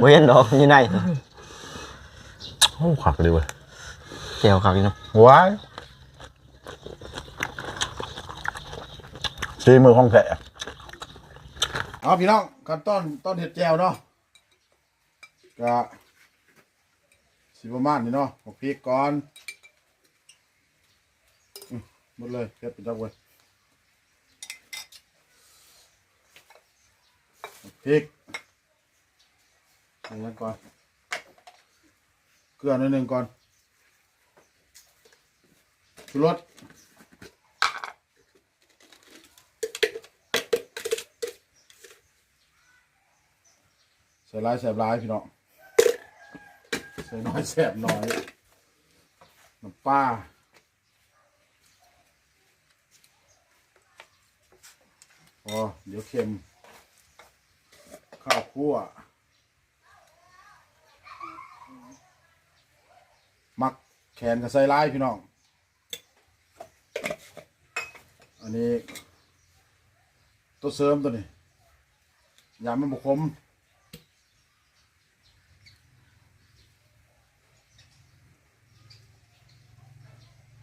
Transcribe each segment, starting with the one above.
บ่เห็นดอกอยู่ในโอ้ขักเลยเว้ยแก้วคักอยู่เนาะว้ายชีมือของแท้เอาพี่น้องกันต้นต้นเห็ดแจวเนาะก็สิประมาณนี้เนาะหกพริกก่อนอื้อหมดเลยเฮ็ดไปจักเว้ยหก พริกอันนี้ก่อน เกลือหนิดนึงก่อนชูรสใส่ร้ายแสบร้ายพี่น้องใส่น้อยแสบน้อยน้ำปลาพอเดี๋ยวเค็มข้าวคั่วมักแข นกับใส่ร้ายพี่น้อง อันนี้ ตัวเสริมตัวนี้ยามันบุคม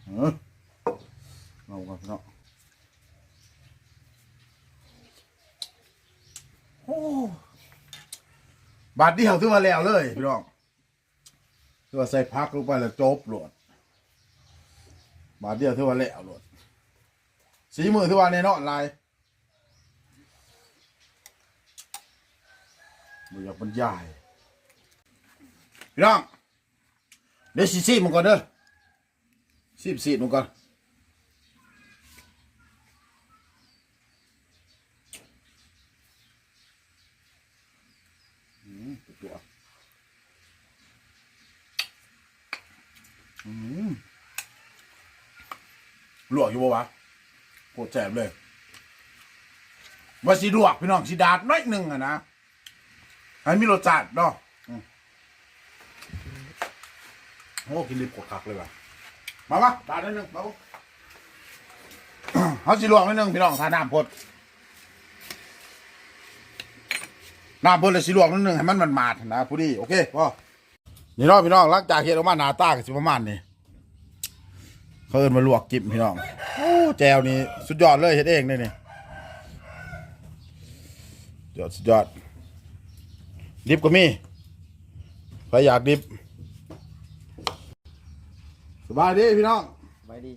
เออเราก่อนพี่น้องโอ้บาทเดียวถือว่าแล้วเลยพี่น้อง ถือว่าใส่พักลงไปแล้วจบหลดบาทเดียวถือว่าแล้วหลดสีมือถือว่าแน่นอนลายบ่อยากบรรยายพี่น้องเดี๋ยวสีสีมันก่อนเด้อสีสี่นูก่อนอืมตัว อืมลวกอยู่บ่วะโคตรแซ่บเลยว่าสีลวกพี่น้องสีดาดน้อยหนึ่งอะนะให้มีรสชาติเนาะโอ้กินลิบกดคักเลยว่ะมาปะตาดนิดนึงมาปะเขาสิลวกนิดนึงพี่น้องทาน้ำพดน้ำพดเลยสิลวกนิดนึงให้มันมันมาดนะผู้ดีโอเคพ่อ นี่เน้องพี่น้องหลังจากเฮ็ดออกมาหน้าตาก็สิประมาณนี้เขาเอิ้นมาลวกจิ้มพี่น้องโอ้แจวนี่สุดยอดเลยเฮ็ดเองเลยนี่สุดยอดสุดยอด ดิบก็มีใครอยากดิบสบายดีพี่น้องไว้ดี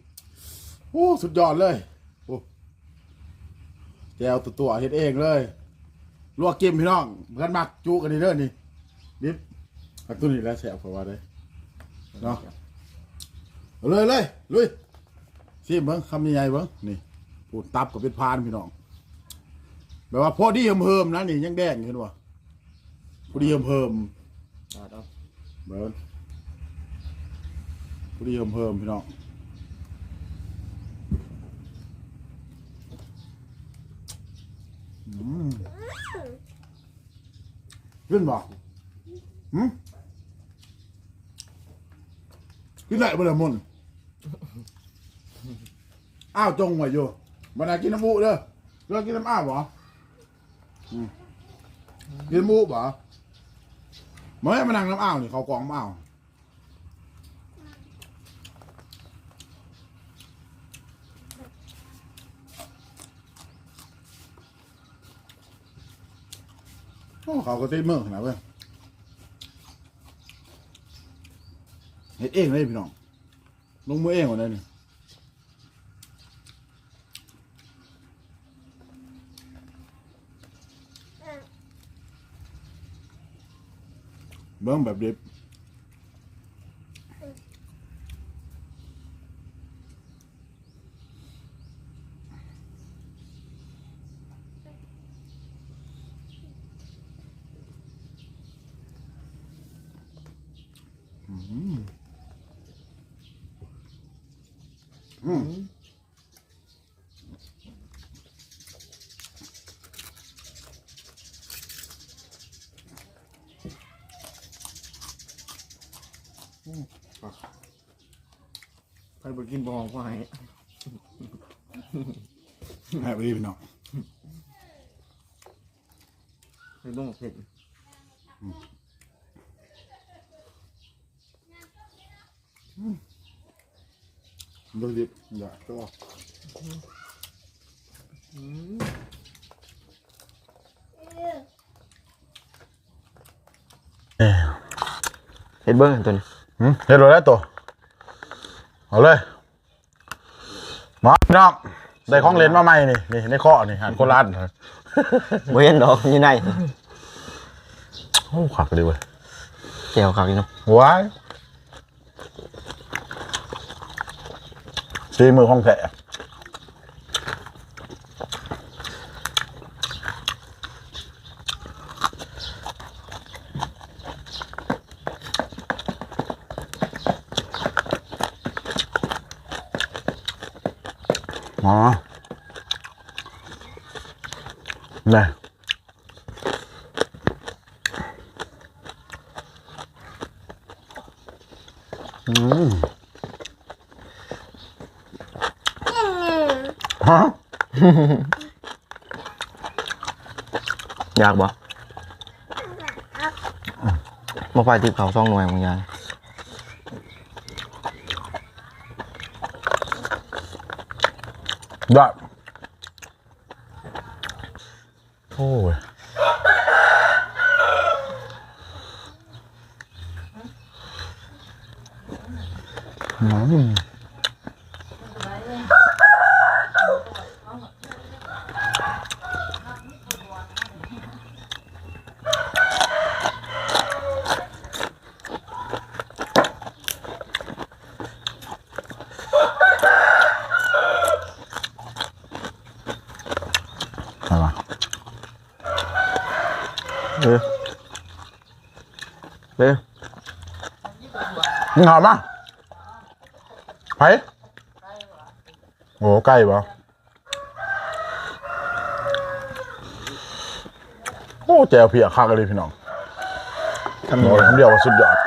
โอ้สุดยอดเลยโอ้แจวตัวตัวๆเฮ็ดเองเลยลวกกิมพี่น้องเหมือนมักจุกันนี่เด้อนี่นิบ อักตัวนี้แล้วแสบกว่าได้เนาะเอาเลยเลยลุยซิเบิ้งคำใหญ่ๆเบิ้งนี่ปูดตับกับเป็นพานพี่น้องแบบว่าพอดีเหิมๆนะนี่ยังแดงอยู่เห็นบ่พอดีเหิมตาดเอาๆเบิ้งพอดีเหิมๆพี่น้องขึ้นบ่หืม ขึ้นได้บ่ละมุนอ้าวจงไว้อยู่บ่ได้กินน้ำมูเด้อเลิกกินน้ำอ้าวบ่อืมกินน้ำมูกบ่เมื่อมานั่งน้ำอ้าวนี่เขากองน้ำอ้าวเขาก็ตีมือนาดเว้ย เฮ็ดเองเลยพี่น้อง ลงมือเองหมดเลยนี่เบิ้งแบบดิบ อืมใครบ่กินบ่ของควายให้ไปดิพี่น้องใครบ่เผ็ดอ ดูดิอย่าก็เอ้ยเฮ็ดเบิ้งตัวนี้หืมเฮ็ดเลยแล้วตัวเอาเลยมาพี่น้องได้ของเล่นมาใหม่นี่นี่ในข้อนี่หันโคราชบ่เห็นดอกอยู่ในโอ้ขวักเลยเว้ยแก้วครับพี่น้องว้าย ซีมือของแท้อ๋อนี่อื ฮะ อยากบ่บ่ไปติบเขาวซองหน่วยของยายได้โอ้ยอืม อะวะเออเด้อมึงหอมมั้ไปโอ้ใกล้ปะโอ้แจวเพียคักเลยพี่น้องทำเดียวว่าสุดยอด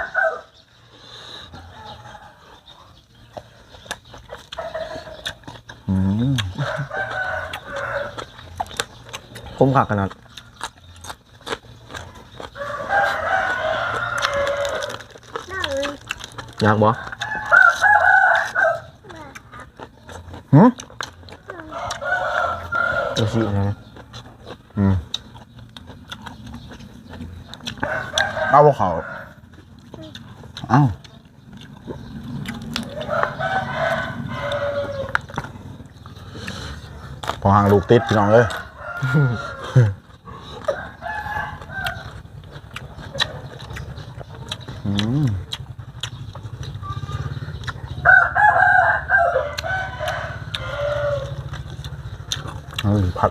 อืม คุ้มค่าขนาดอยากบ่หืมดูสินะอืมเอาพวกเขาเอ้าพอห่างลูกติดพี่น้องเอ้ย อืมผัก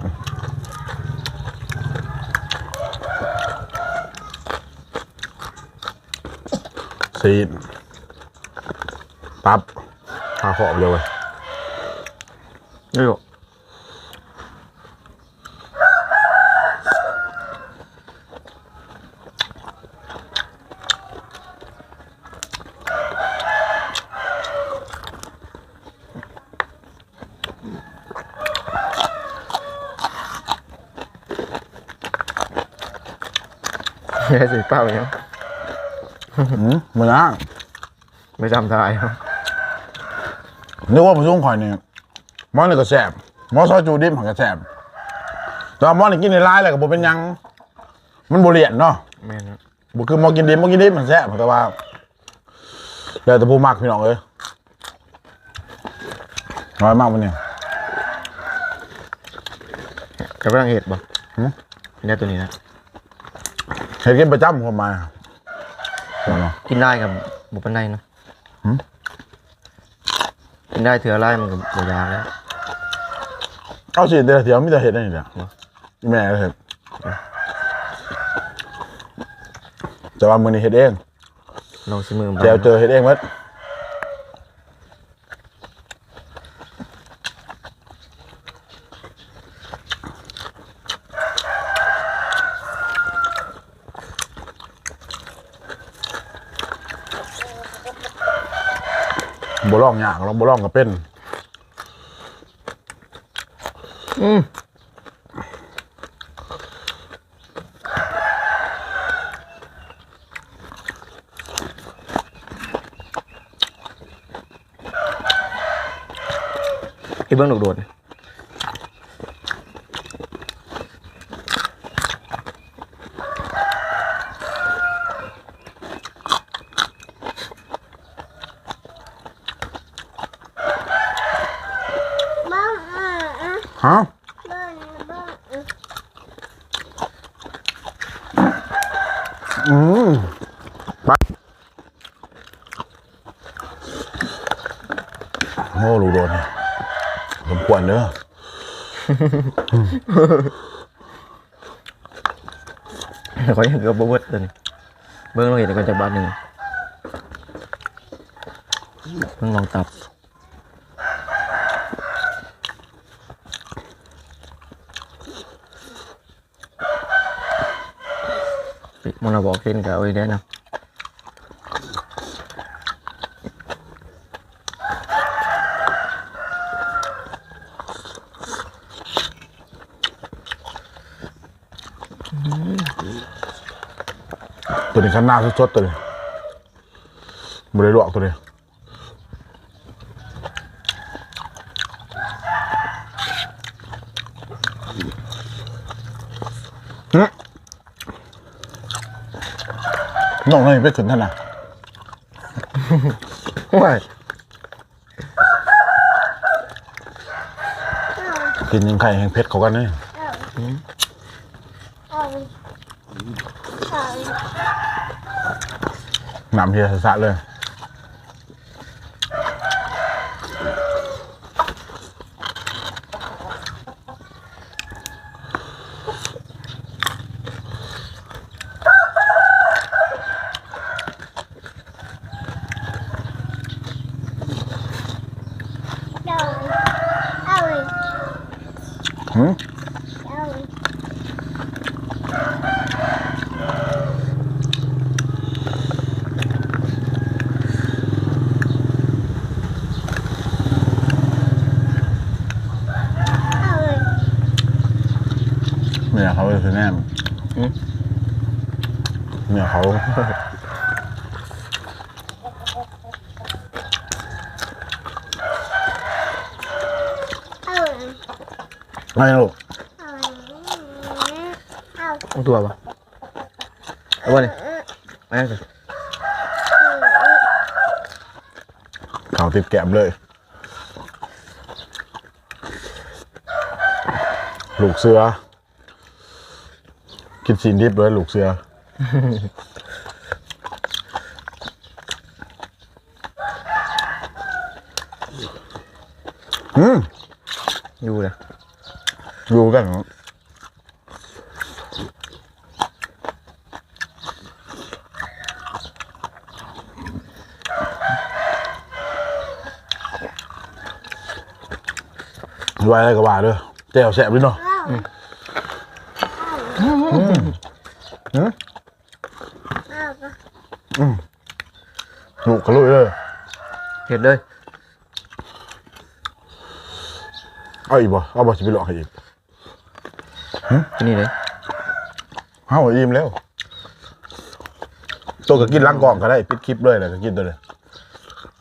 ซีนปั๊บพาขอบเลยเว้ยเด้อ แค่สิเป้าอย่างอืมมาย่างไม่จำได้ครับนึกว่าผู้ชงข่อยเนี่ยมอนนี่ก็แสบมอซอยจูดิมหันก็แสบแต่ว่ามอนนี่กินในร้ายอะไรกับผมเป็นยัง มันบริเลียนเนาะแม่นครับบุคือมอกินดิมมอกินดิมมันแสบแต่ว่าแล้วแต่ผู้มักพี่น้องเอ้ยน้อยมากมันเนี่ยจะกำลังเห็ดบ่หืมเนี่ยตัวนี้นะ เห็นกินประจำผมมาเอาเนาะ กินได้กับบุปันได้เนาะหืม กินได้เถื่อไล่มันกับบุยากแล้วเอาสิเดี๋ยวเดี๋ยวมีแต่เห็ดได้นี่แหละแม่ก็เห็ดแต่ว่ามือนี้เห็ดเองลองชิมือมาเจอเจอเห็ดเองมั้ย บ่ร่องอยากเราบ่ร่องก็เป็น อืมอีเบื้องโดดๆ อ้าวอืมไปโอ้ลูกโดนสมควรเด้อเขายังเกือบบ่เบิดตัวนี้เบิ้งเราเห็นกันจากบ้านหนึ่งเบิ้งลองตับ มันเราบอกเห็นกับเอาไว้ได้นะ ตัวนี้ข้างหน้าสดๆตัวนี้บริลวกตัวนี้หึ น้องนี่ไปขึ้นท่านน่ะว้ายกินยังไข่แห่งเพชรเขากันนี่เอาเอาน้ำเฮียสะๆเลย เอาเอา หึ เอา เอา เมียเขาคือแน่เมียเขาเอาไม่ลูกเอาเอาต้องตัวปะเอาวะเนี่ยมายังสิเขาติดแก้มเลย ลูกเสือ กินซีนดิบเลยลูกเสือ อืมอยู่เลยดูกันเหรอไว้อะไรก็ว่าเด้อแจ่วแสบด้วยเนาะเอาอืม เอา ลูกกระลุยเลย เห็ดเลยเอาอีกบ่เอาบ่สิไปหลอกให้อีกที่นี่เลยเอาอิ่มแล้วตัวก็กินล้างกล่องก็ได้ปิดคลิปเลยเลยก็กินตัวเลย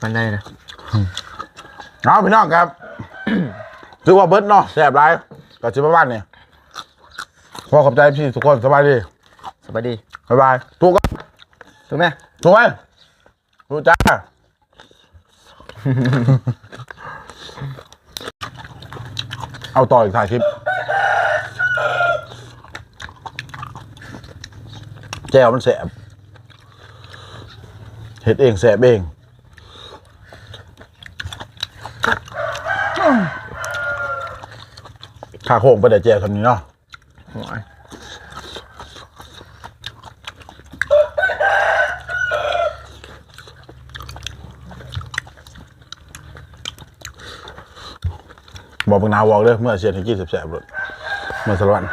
มันได้นะเอาพี่น้องครับ ถือว่าเบิร์ดเนาะแสบไรก็จะประมาณนี้ขอขอบใจพี่ทุกคนสบายดีสบายดี บ๊ายบายถูกก็ถูกไหมถูกไหมถูกจ้า เอาต่ออีกถ่ายคลิป แจวมันแสบเห็ดเองแสบเองขาโค้งไปแต่แจวทำนี้เนาะ บอกพนาวบอกเลยเมื่อเสียถึงกี่สิบแสบรถเมื่อสลวัน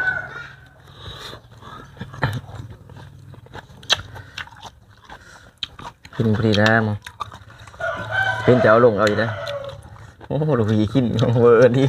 กินพอดีนะมึงเป็นจะเอาลงเอาอีกนะโอ้โหลูกพี่กินเวอร์นี่